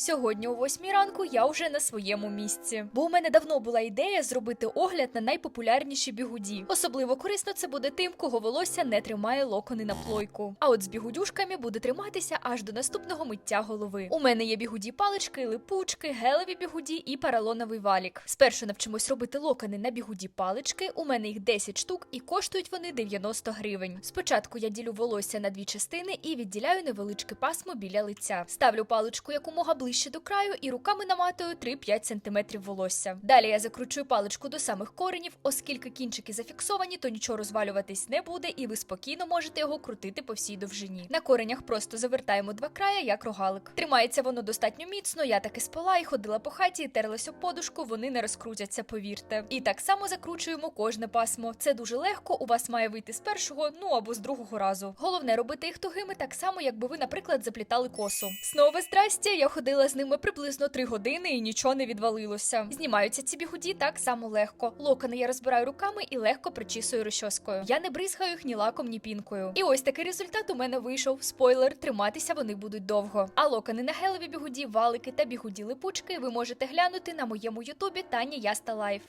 Сьогодні о 8 ранку я вже на своєму місці. Бо у мене давно була ідея зробити огляд на найпопулярніші бігуді. Особливо корисно це буде тим, кого волосся не тримає локони на плойку. А от з бігудюшками буде триматися аж до наступного миття голови. У мене є бігуді палички, липучки, гелеві бігуді і паралоновий валік. Спершу навчимось робити локони на бігуді палички. У мене їх 10 штук і коштують вони 90 гривень. Спочатку я ділю волосся на дві частини і відділяю невеличке пасмо біля лиця. Ставлю паличку якомога ближче до краю і руками наматую 3-5 см волосся. Далі я закручую паличку до самих коренів, оскільки кінчики зафіксовані, то нічого розвалюватись не буде, і ви спокійно можете його крутити по всій довжині. На коренях просто завертаємо два края, як рогалик. Тримається воно достатньо міцно. Я таки спала і ходила по хаті, і терлась об подушку, вони не розкрутяться, повірте. І так само закручуємо кожне пасмо. Це дуже легко. У вас має вийти з першого, ну або з другого разу. Головне робити їх тугими так само, якби ви, наприклад, заплітали косу. Знову здрастя, я ходила з ними приблизно три години і нічого не відвалилося. Знімаються ці бігуді так само легко. Локони я розбираю руками і легко причісую розчоскою. Я не бризгаю їх ні лаком, ні пінкою. І ось такий результат у мене вийшов. Спойлер, триматися вони будуть довго. А локони на гелеві бігуді, валики та бігуді липучки ви можете глянути на моєму ютубі Таня Яста Лайф.